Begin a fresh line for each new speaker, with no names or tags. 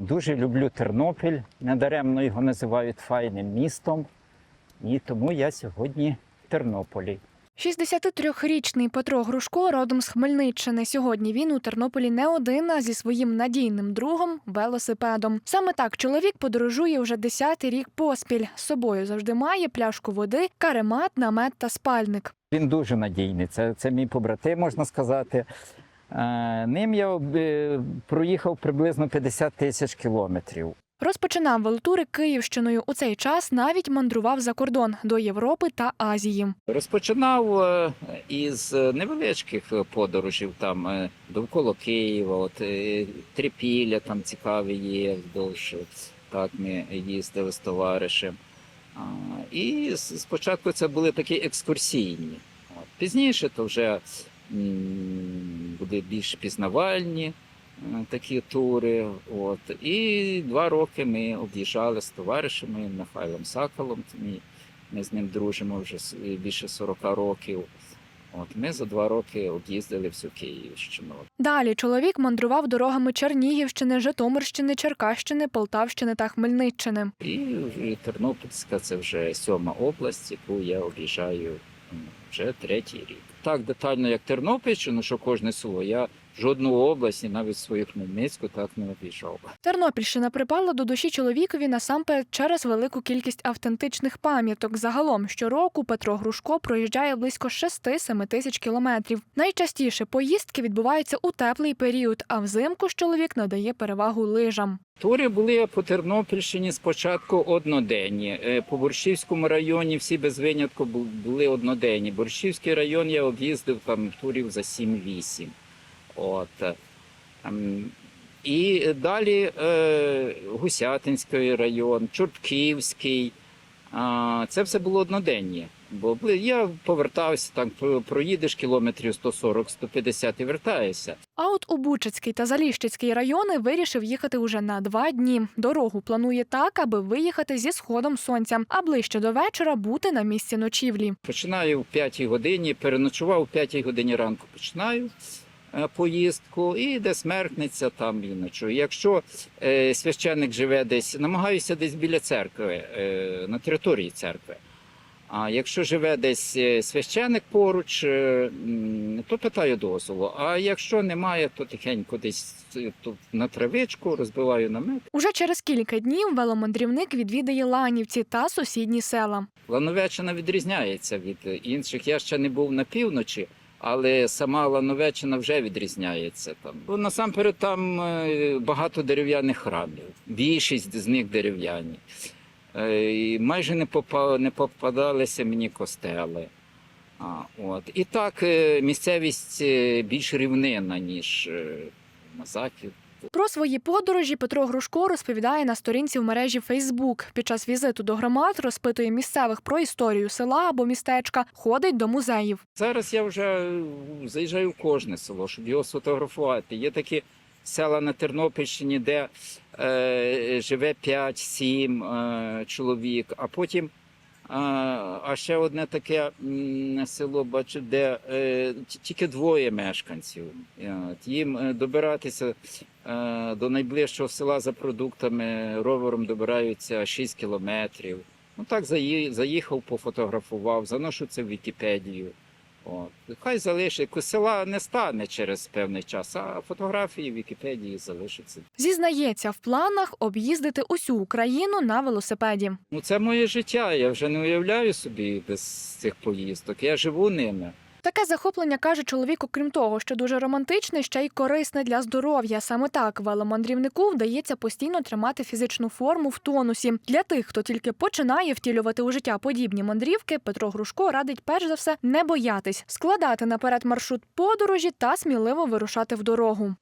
Дуже люблю Тернопіль. Недаремно його називають файним містом. І тому я сьогодні в Тернополі.
63-річний Петро Грушко родом з Хмельниччини. Сьогодні він у Тернополі не один, а зі своїм надійним другом велосипедом. Саме так чоловік подорожує вже 10-й рік поспіль. З собою завжди має пляшку води, каремат, намет та спальник.
Він дуже надійний. Це, це мій побратим, можна сказати. Е, Ним я е, проїхав приблизно 50 тисяч кілометрів.
Розпочинав велотури Київщиною. У цей час навіть мандрував за кордон до Європи та Азії.
Розпочинав е, із невеличких подорожів там довкола Києва, от Трипілля там цікаві є вздовж. Так ми їздили з товаришем. І спочатку це були такі екскурсійні. Пізніше то вже м, були більш пізнавальні е, такі тури. От. І два роки ми об'їжджали з товаришами Михайлом Сакалом. Ми з ним дружимо вже більше 40 років. От ми за два роки об'їздили всю Київщину.
Далі чоловік мандрував дорогами Чернігівщини, Житомирщини, Черкащини, Полтавщини та Хмельниччини.
І Тернопільська це вже сьома область, яку я об'їжджаю вже третій рік. Так детально, як Тернопільщину, що кожне село, я жодну область, і навіть свою Хмельницьку так не об'їжджав.
Тернопільщина припала до душі чоловікові насамперед через велику кількість автентичних пам'яток. Загалом щороку Петро Грушко проїжджає близько 6-7 тисяч кілометрів. Найчастіше поїздки відбуваються у теплий період, а взимку ж чоловік надає перевагу лижам.
Тури були по Тернопільщині спочатку одноденні. Е, По Борщівському районі всі без винятку були одноденні. Борщівський район я об'їздив там турів за 7-8. От. Ем, І далі е, Гусятинський район, Чортківський. Це все було одноденні. Бо я повертався, там проїдеш кілометрів 140-150 і вертаєшся.
А от у Бучацький та Заліщицький райони вирішив їхати уже на два дні. Дорогу планує так, аби виїхати зі сходом сонця, а ближче до вечора бути на місці ночівлі.
Починаю в 5 годині, переночував в 5 годині ранку. Починаю поїздку і де смертниця, там і ночую. Якщо е, священник живе десь, намагаюся десь біля церкви, е, на території церкви. А якщо живе десь е, священик поруч, е, то питаю дозволу. А якщо немає, то тихенько десь е, тут на травичку розбиваю намет.
Уже через кілька днів веломандрівник відвідає Ланівці та сусідні села.
Лановеччина відрізняється від інших. Я ще не був на півночі, але сама Лановеччина вже відрізняється там. Бо насамперед там е, багато дерев'яних храмів. Більшість з них дерев'яні. Е, і Майже не попа- не попадалися мені костели. А, от. І так е, місцевість більш рівнина, ніж на захід.
Свої подорожі Петро Грушко розповідає на сторінці в мережі Фейсбук. Під час візиту до громад розпитує місцевих про історію села або містечка, ходить до музеїв.
Зараз я вже заїжджаю в кожне село, щоб його сфотографувати. Є такі села на Тернопільщині, де е, живе 5-7 е, чоловік, а потім. А ще одне таке село, бачу, де е, тільки двоє мешканців. Е, Їм е, добиратися до найближчого села за продуктами ровером добираються 6 кілометрів. Ну так заїхав, пофотографував, заношу це в Вікіпедію. От. Хай залишить, села не стане через певний час, а фотографії в Вікіпедії залишаться.
Зізнається, в планах об'їздити усю Україну на велосипеді.
Ну це моє життя. Я вже не уявляю собі без цих поїздок. Я живу ними.
Таке захоплення каже чоловік, окрім того, що дуже романтичне, ще й корисне для здоров'я. Саме так веломандрівнику вдається постійно тримати фізичну форму в тонусі. Для тих, хто тільки починає втілювати у життя подібні мандрівки, Петро Грушко радить перш за все не боятись, складати наперед маршрут подорожі та сміливо вирушати в дорогу.